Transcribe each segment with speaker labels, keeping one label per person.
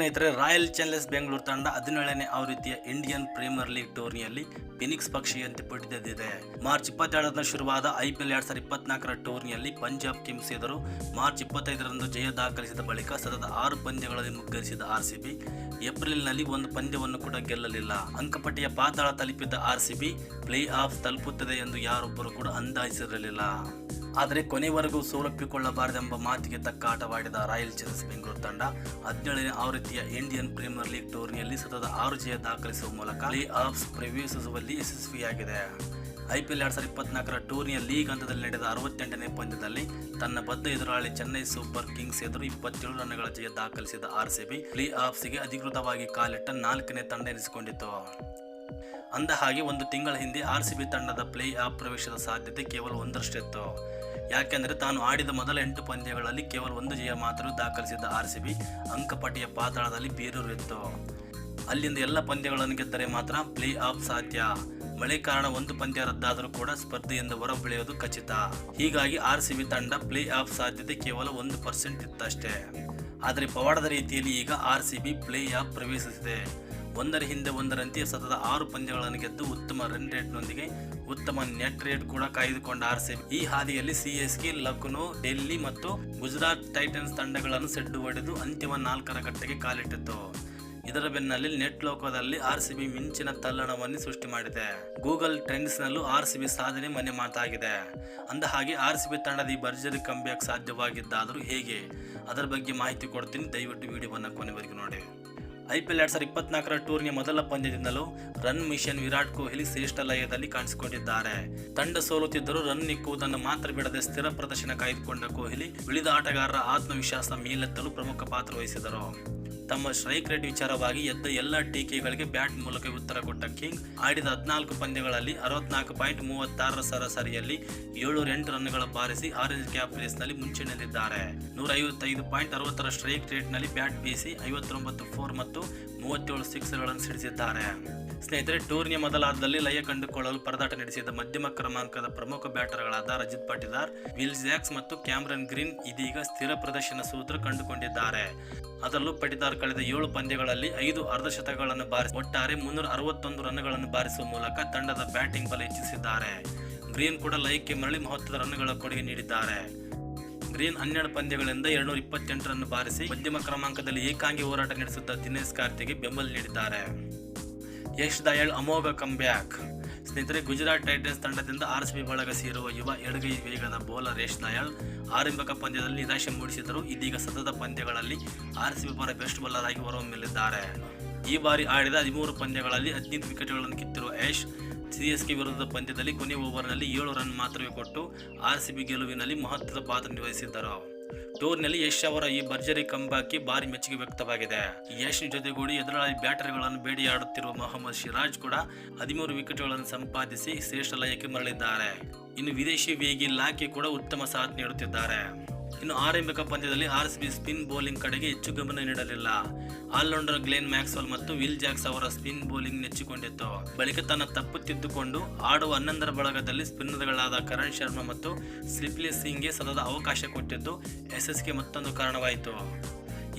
Speaker 1: ಸ್ನೇಹಿತರೆ, royal Challengers Bengaluru ತಂಡ ಹದಿನೇಳನೇ ಆವೃತ್ತಿಯ ಇಂಡಿಯನ್ ಪ್ರೀಮಿಯರ್ ಲೀಗ್ ಟೂರ್ನಿಯಲ್ಲಿ ಫಿನಿಕ್ಸ್ ಪಕ್ಷಿಯಂತೆ ಪಡೆದಿದೆ ಮಾರ್ಚ್ ಇಪ್ಪತ್ತೆರಡರಂದು ಶುರುವಾದ ಐಪಿಎಲ್ ಎರಡ್ ಸಾವಿರದ ಇಪ್ಪತ್ನಾಲ್ಕರ ಟೂರ್ನಿಯಲ್ಲಿ ಪಂಜಾಬ್ ಕಿಂಗ್ಸ್ ಎದುರು ಮಾರ್ಚ್ ಇಪ್ಪತ್ತೈದರಂದು ಜಯ ದಾಖಲಿಸಿದ ಬಳಿಕ ಸತತ ಆರು ಪಂದ್ಯಗಳಲ್ಲಿ ಮುಗ್ಗರಿಸಿದ ಆರ್ಸಿಬಿ ಏಪ್ರಿಲ್ನಲ್ಲಿ ಒಂದು ಪಂದ್ಯವನ್ನು ಕೂಡ ಗೆಲ್ಲಲಿಲ್ಲ. ಅಂಕಪಟ್ಟಿಯ ಪಾತಾಳ ತಲುಪಿದ್ದ ಆರ್ಸಿಬಿ ಪ್ಲೇ ಆಫ್ ತಲುಪುತ್ತದೆ ಎಂದು ಯಾರೊಬ್ಬರು ಕೂಡ ಅಂದಾಜಿಸಿರಲಿಲ್ಲ. ಆದರೆ ಕೊನೆವರೆಗೂ ಸೋಲಪ್ಪಿಕೊಳ್ಳಬಾರದೆಂಬ ಮಾತಿಗೆ ತಕ್ಕ ಆಟವಾಡಿದ ರಾಯಲ್ ಚಾಲೆಂಜರ್ಸ್ ಬೆಂಗಳೂರು ತಂಡ ಹದಿನೇಳನೇ ಆವೃತ್ತಿಯ ಇಂಡಿಯನ್ ಪ್ರೀಮಿಯರ್ ಲೀಗ್ ಟೂರ್ನಿಯಲ್ಲಿ ಸತತ ಆರು ಜಯ ದಾಖಲಿಸುವ ಮೂಲಕ ಲೀ ಆಫ್ಸ್ ಪ್ರವೇಶಿಸುವಲ್ಲಿ ಯಶಸ್ವಿಯಾಗಿದೆ. ಐಪಿಎಲ್ ಎರಡ್ ಸಾವಿರದ ಇಪ್ಪತ್ನಾಲ್ಕರ ಟೂರ್ನಿಯ ಲೀಗ್ ಹಂತದಲ್ಲಿ ನಡೆದ ಅರವತ್ತೆಂಟನೇ ಪಂದ್ಯದಲ್ಲಿ ತನ್ನ ಬದ್ಧ ಎದುರಾಳಿ ಚೆನ್ನೈ ಸೂಪರ್ ಕಿಂಗ್ಸ್ ಎದುರು ಇಪ್ಪತ್ತೇಳು ರನ್ಗಳ ಜಯ ದಾಖಲಿಸಿದ ಆರ್ಸಿಬಿ ಪ್ಲೇ ಆಫ್ಸ್ಗೆ ಅಧಿಕೃತವಾಗಿ ಕಾಲಿಟ್ಟ ನಾಲ್ಕನೇ ತಂಡ ಎನಿಸಿಕೊಂಡಿತು ಅಂದ ಹಾಗೆ ಒಂದು ತಿಂಗಳ ಹಿಂದೆ ಆರ್ ಸಿ ಬಿ ತಂಡದ ಪ್ಲೇ ಆಫ್ ಪ್ರವೇಶದ ಸಾಧ್ಯತೆ ಕೇವಲ ಒಂದರಷ್ಟಿತ್ತು ಯಾಕೆಂದರೆ ತಾನು ಆಡಿದ ಮೊದಲ ಎಂಟು ಪಂದ್ಯಗಳಲ್ಲಿ ಕೇವಲ ಒಂದು ಜಯ ಮಾತ್ರ ದಾಖಲಿಸಿದ್ದ ಆರ್ ಸಿ ಬಿ ಅಂಕಪಟ್ಟಿಯ ಪಾತಾಳದಲ್ಲಿ ಬೀರೂರಿತ್ತು ಅಲ್ಲಿಂದ ಎಲ್ಲ ಪಂದ್ಯಗಳನ್ನು ಗೆದ್ದರೆ ಮಾತ್ರ ಪ್ಲೇ ಆಫ್ ಸಾಧ್ಯ. ಮಳೆ ಕಾರಣ ಒಂದು ಪಂದ್ಯ ರದ್ದಾದರೂ ಕೂಡ ಸ್ಪರ್ಧೆಯಿಂದ ಹೊರಬಳಿಯೋದು ಖಚಿತ. ಹೀಗಾಗಿ ಆರ್ ಸಿ ಬಿ ತಂಡ ಪ್ಲೇ ಆಫ್ ಸಾಧ್ಯತೆ ಕೇವಲ ಒಂದು ಪರ್ಸೆಂಟ್ ಇತ್ತಷ್ಟೇ. ಆದರೆ ಪವಾಡದ ರೀತಿಯಲ್ಲಿ ಈಗ R C B play off ಪ್ರವೇಶಿಸಿದೆ. ಒಂದರ ಹಿಂದೆ ಒಂದರಂತೆ ಸತತ ಆರು ಪಂದ್ಯಗಳನ್ನು ಗೆದ್ದು ಉತ್ತಮ ರನ್ ರೇಟ್ನೊಂದಿಗೆ ಉತ್ತಮ ನೆಟ್ ರೇಟ್ ಕೂಡ ಕಾಯ್ದುಕೊಂಡ ಆರ್ಸಿಬಿ. ಈ ಹಾದಿಯಲ್ಲಿ ಸಿಎಸ್ಕೆ ಲಕ್ನೋ, ಡೆಲ್ಲಿ ಮತ್ತು ಗುಜರಾತ್ ಟೈಟನ್ಸ್ ತಂಡಗಳನ್ನು ಸೆಡ್ಡು ಹೊಡೆದು ಅಂತಿಮ ನಾಲ್ಕರ ಗಟ್ಟೆಗೆ ಕಾಲಿಟ್ಟಿತ್ತು. ಇದರ ಬೆನ್ನಲ್ಲಿ ನೆಟ್ ಲೋಕದಲ್ಲಿ ಆರ್ಸಿಬಿ ಮಿಂಚಿನ ತಲ್ಲಣವನ್ನು ಸೃಷ್ಟಿ ಮಾಡಿದೆ. ಗೂಗಲ್ ಟ್ರೆಂಡ್ಸ್ನಲ್ಲೂ ಆರ್ಸಿಬಿ ಸಾಧನೆ ಮನೆ ಮಾತಾಗಿದೆ. ಅಂದ ಹಾಗೆ ಆರ್ಸಿಬಿ ತಂಡದ ಈ ಭರ್ಜರಿ ಕಂಬ್ಯಾಕ್ ಸಾಧ್ಯವಾಗಿದ್ದಾದರೂ ಹೇಗೆ? ಅದರ ಬಗ್ಗೆ ಮಾಹಿತಿ ಕೊಡ್ತೀನಿ. ದಯವಿಟ್ಟು ವಿಡಿಯೋವನ್ನು ಕೊನೆವರೆಗೂ ನೋಡಿ. ಐಪಿಎಲ್ ಎರಡ್ ಸಾವಿರದ ಇಪ್ಪತ್ನಾಲ್ಕರ ಟೂರ್ನಿಯ ಮೊದಲ ಪಂದ್ಯದಿಂದಲೂ ರನ್ ಮಿಷನ್ ವಿರಾಟ್ ಕೊಹ್ಲಿ ಶ್ರೇಷ್ಠ ಲಯದಲ್ಲಿ ಕಾಣಿಸಿಕೊಂಡಿದ್ದಾರೆ. ತಂಡ ಸೋಲುತ್ತಿದ್ದರೂ ರನ್ ನಿಕ್ಕುವುದನ್ನು ಮಾತ್ರ ಬಿಡದೆ ಸ್ಥಿರ ಪ್ರದರ್ಶನ ಕಾಯ್ದುಕೊಂಡ ಕೊಹ್ಲಿ ಉಳಿದ ಆಟಗಾರರ ಆತ್ಮವಿಶ್ವಾಸ ಮೇಲೆತ್ತಲು ಪ್ರಮುಖ ಪಾತ್ರ ವಹಿಸಿದರು. ತಮ್ಮ ಸ್ಟ್ರೈಕ್ ರೇಟ್ ವಿಚಾರವಾಗಿ ಎದ್ದ ಎಲ್ಲ ಟೀಕೆಗಳಿಗೆ ಬ್ಯಾಟ್ ಮೂಲಕ ಉತ್ತರ ಕೊಟ್ಟ ಕಿಂಗ್, ಆಡಿದ ಹದಿನಾಲ್ಕು ಪಂದ್ಯಗಳಲ್ಲಿ ಅರವತ್ನಾಲ್ಕು ಪಾಯಿಂಟ್ ಮೂವತ್ತಾರರ ಸರಾಸರಿಯಲ್ಲಿ ಏಳು ಎಂಟು ರನ್ಗಳ ಬಾರಿಸಿ ಆರೆಂಜ್ ಕ್ಯಾಪ್ ರೇಸ್ನಲ್ಲಿ ಮುಂಚೂಣಿಯಲ್ಲಿದ್ದಾರೆ ನೂರ ಐವತ್ತೈದು ಪಾಯಿಂಟ್ ಅರವತ್ತರ ಸ್ಟ್ರೈಕ್ ರೇಟ್ನಲ್ಲಿ ಬ್ಯಾಟ್ ಬೀಸಿ ಐವತ್ತೊಂಬತ್ತು ಫೋರ್ ಮತ್ತು ಮೂವತ್ತೇಳು ಸಿಕ್ಸ್ಗಳನ್ನು ಸಿಡಿಸಿದ್ದಾರೆ. ಸ್ನೇಹಿತರೆ ಟೂರ್ನಿಯ ಮೊದಲಾದಲ್ಲಿ ಲಯ ಕಂಡುಕೊಳ್ಳಲು ಪರದಾಟ ನಡೆಸಿದ ಮಧ್ಯಮ ಕ್ರಮಾಂಕದ ಪ್ರಮುಖ ಬ್ಯಾಟರ್ಗಳಾದ ರಜಿತ್ ಪಾಟಿದಾರ್ ವಿಲ್ ಜ್ಯಾಕ್ಸ್ ಮತ್ತು ಕ್ಯಾಮ್ರನ್ ಗ್ರೀನ್ ಇದೀಗ ಸ್ಥಿರ ಪ್ರದರ್ಶನ ಸೂತ್ರ ಕಂಡುಕೊಂಡಿದ್ದಾರೆ. ಅದರಲ್ಲೂ ಪಟಿದಾರ್ ಕಳೆದ ಏಳು ಪಂದ್ಯಗಳಲ್ಲಿ ಐದು ಅರ್ಧಶತಕಗಳನ್ನು ಬಾರಿಸಿ, ಒಟ್ಟಾರೆ ಮುನ್ನೂರ ಅರವತ್ತೊಂದು ರನ್ಗಳನ್ನು ಬಾರಿಸುವ ಮೂಲಕ ತಂಡದ ಬ್ಯಾಟಿಂಗ್ ಬಲ ಹೆಚ್ಚಿಸಿದ್ದಾರೆ. ಗ್ರೀನ್ ಕೂಡ ಲಯಕ್ಕೆ ಮರಳಿ ಮಹತ್ವದ ರನ್ಗಳ ಕೊಡುಗೆ ನೀಡಿದ್ದಾರೆ. ಗ್ರೀನ್ ಹನ್ನೆರಡು ಪಂದ್ಯಗಳಿಂದ ಎರಡ್ನೂರ ಇಪ್ಪತ್ತೆಂಟರನ್ನು ಬಾರಿಸಿ ಮಧ್ಯಮ ಕ್ರಮಾಂಕದಲ್ಲಿ ಏಕಾಂಗಿ ಹೋರಾಟ ನಡೆಸುತ್ತಾ ದಿನೇಶ್ ಕಾರ್ತಿಗೆ ಬೆಂಬಲ ನೀಡಿದ್ದಾರೆ. ಯಶ್ ದಯಾಳ್ ಅಮೋಘ ಕಂಬ್ಯಾಕ್ ಸ್ನೇಹಿತರೆ, ಗುಜರಾತ್ ಟೈಟನ್ಸ್ ತಂಡದಿಂದ ಆರ್ ಸಿ ಬಿ ಬಳಗ ಸೇರುವ ಯುವ ಎಡಗೈ ವೇಗದ ಬೌಲರ್ ಯಶ್ ದಯಾಳ್ ಆರಂಭಿಕ ಪಂದ್ಯದಲ್ಲಿ ನಿರಾಶೆ ಮೂಡಿಸಿದರು ಇದೀಗ ಸತತ ಪಂದ್ಯಗಳಲ್ಲಿ ಆರ್ ಸಿ ಬಿ ಪರ ಬೆಸ್ಟ್ ಬೌಲರ್ ಆಗಿ ಹೊರಹೊಮ್ಮಿಲಿದ್ದಾರೆ. ಈ ಬಾರಿ ಆಡಿದ ಹದಿಮೂರು ಪಂದ್ಯಗಳಲ್ಲಿ ಹದಿನೈದು ವಿಕೆಟ್ಗಳನ್ನು ಕಿತ್ತಿರುವ ಯಶ್ ಸಿಎಸ್ಕೆ ವಿರುದ್ಧದ ಪಂದ್ಯದಲ್ಲಿ ಕೊನೆ ಓವರ್ನಲ್ಲಿ ಏಳು ರನ್ ಮಾತ್ರವೇ ಕೊಟ್ಟು ಆರ್ ಸಿ ಬಿ ಗೆಲುವಿನಲ್ಲಿ ಮಹತ್ವದ ಪಾತ್ರ ನಿರ್ವಹಿಸಿದ್ದರು. ಟೂರ್ನಿಯಲ್ಲಿ ಯಶ್ ಅವರ ಈ ಭರ್ಜರಿ ಕಂಬಾಕಿ ಭಾರಿ ಮೆಚ್ಚುಗೆ ವ್ಯಕ್ತವಾಗಿದೆ. ಯಶ್ ಜೊತೆಗೂಡಿ ಎದುರಾಳಿ ಬೇಡಿ ಆಡುತ್ತಿರುವ ಮೊಹಮ್ಮದ್ ಸಿರಾಜ್ ಕೂಡ ಹದಿಮೂರು ವಿಕೆಟ್ಗಳನ್ನು ಸಂಪಾದಿಸಿ ಶ್ರೇಷ್ಠ ಲಯಕ್ಕೆ ಮರಳಿದ್ದಾರೆ. ಇನ್ನು ವಿದೇಶಿ ವೇಗಿ ಲಾಕಿ ಕೂಡ ಉತ್ತಮ ಸಾಥ್ ನೀಡುತ್ತಿದ್ದಾರೆ. ಇನ್ನು ಆರಂಭಿಕ ಪಂದ್ಯದಲ್ಲಿ ಆರ್ಸಿಬಿ ಸ್ಪಿನ್ ಬೌಲಿಂಗ್ ಕಡೆಗೆ ಹೆಚ್ಚು ಗಮನ ನೀಡಲಿಲ್ಲ. ಆಲ್ರೌಂಡರ್ ಗ್ಲೇನ್ ಮ್ಯಾಕ್ಸ್ವೆಲ್ ಮತ್ತು ವಿಲ್ ಜಾಕ್ಸ್ ಅವರ ಸ್ಪಿನ್ ಬೌಲಿಂಗ್ ನೆಚ್ಚಿಕೊಂಡಿತ್ತು. ಬಳಿಕ ತನ್ನ ತಪ್ಪು ತಿದ್ದುಕೊಂಡು ಆಡುವ ಹನ್ನೊಂದರ ಬಳಗದಲ್ಲಿ ಸ್ಪಿನ್ನರ್ಗಳಾದ ಕರಣ್ ಶರ್ಮಾ ಮತ್ತು ಸ್ಲಿಪ್ಲಿ ಸಿಂಗ್ಗೆ ಸತತ ಅವಕಾಶ ಕೊಟ್ಟಿದ್ದು ಯಶಸ್ಸಿಗೆ ಮತ್ತೊಂದು ಕಾರಣವಾಯಿತು.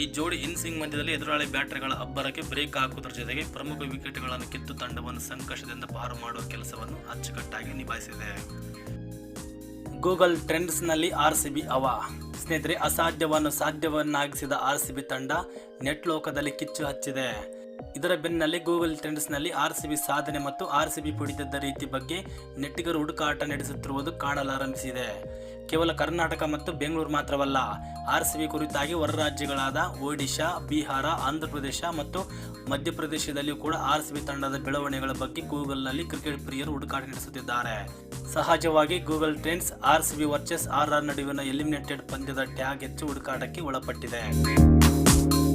Speaker 1: ಈ ಜೋಡಿ ಇನ್ಸಿಂಗ್ ಮಧ್ಯದಲ್ಲಿ ಎದುರಾಳಿ ಬ್ಯಾಟರ್ಗಳ ಅಬ್ಬರಕ್ಕೆ ಬ್ರೇಕ್ ಹಾಕುವುದರ ಜೊತೆಗೆ ಪ್ರಮುಖ ವಿಕೆಟ್ಗಳನ್ನು ಕಿತ್ತು ತಂಡವನ್ನು ಸಂಕಷ್ಟದಿಂದ ಪಾರು ಮಾಡುವ ಕೆಲಸವನ್ನು ಅಚ್ಚುಕಟ್ಟಾಗಿ ನಿಭಾಯಿಸಿದೆ. ಗೂಗಲ್ ಟ್ರೆಂಡ್ಸ್ನಲ್ಲಿ ಆರ್ ಸಿ ಬಿ ಅವ. ಸ್ನೇಹಿತರೆ ಅಸಾಧ್ಯವನ್ನು ಸಾಧ್ಯವನ್ನಾಗಿಸಿದ ಆರ್ ಸಿ ಬಿ ತಂಡ ನೆಟ್ ಲೋಕದಲ್ಲಿ ಕಿಚ್ಚು ಹಚ್ಚಿದೆ. ಇದರ ಬೆನ್ನಲ್ಲಿ ಗೂಗಲ್ ಟ್ರೆಂಡ್ಸ್ನಲ್ಲಿ ಆರ್ ಸಿ ಬಿ ಸಾಧನೆ ಮತ್ತು ಆರ್ ಸಿ ಬಿ ಪುಡಿದಿದ್ದ ರೀತಿ ಬಗ್ಗೆ ನೆಟ್ಟಿಗರು ಹುಡುಕಾಟ ನಡೆಸುತ್ತಿರುವುದು ಕಾಣಲಾರಂಭಿಸಿದೆ. ಕೇವಲ ಕರ್ನಾಟಕ ಮತ್ತು ಬೆಂಗಳೂರು ಮಾತ್ರವಲ್ಲ, ಆರ್ ಸಿ ಬಿ ಕುರಿತಾಗಿ ಹೊರ ರಾಜ್ಯಗಳಾದ ಒಡಿಶಾ, ಬಿಹಾರ, ಆಂಧ್ರಪ್ರದೇಶ ಮತ್ತು ಮಧ್ಯಪ್ರದೇಶದಲ್ಲಿಯೂ ಕೂಡ ಆರ್ ಸಿ ಬಿ ತಂಡದ ಬೆಳವಣಿಗೆಗಳ ಬಗ್ಗೆ ಗೂಗಲ್ನಲ್ಲಿ ಕ್ರಿಕೆಟ್ ಪ್ರಿಯರು ಹುಡುಕಾಟ ನಡೆಸುತ್ತಿದ್ದಾರೆ. ಸಹಜವಾಗಿ Google trends R C B versus R R ನಡುವಿನ ಎಲಿಮಿನೇಟೆಡ್ ಪಂದ್ಯದ ಟ್ಯಾಗ್ ಹೆಚ್ಚು ಹುಡುಕಾಟಕ್ಕೆ ಒಳಪಟ್ಟಿದೆ.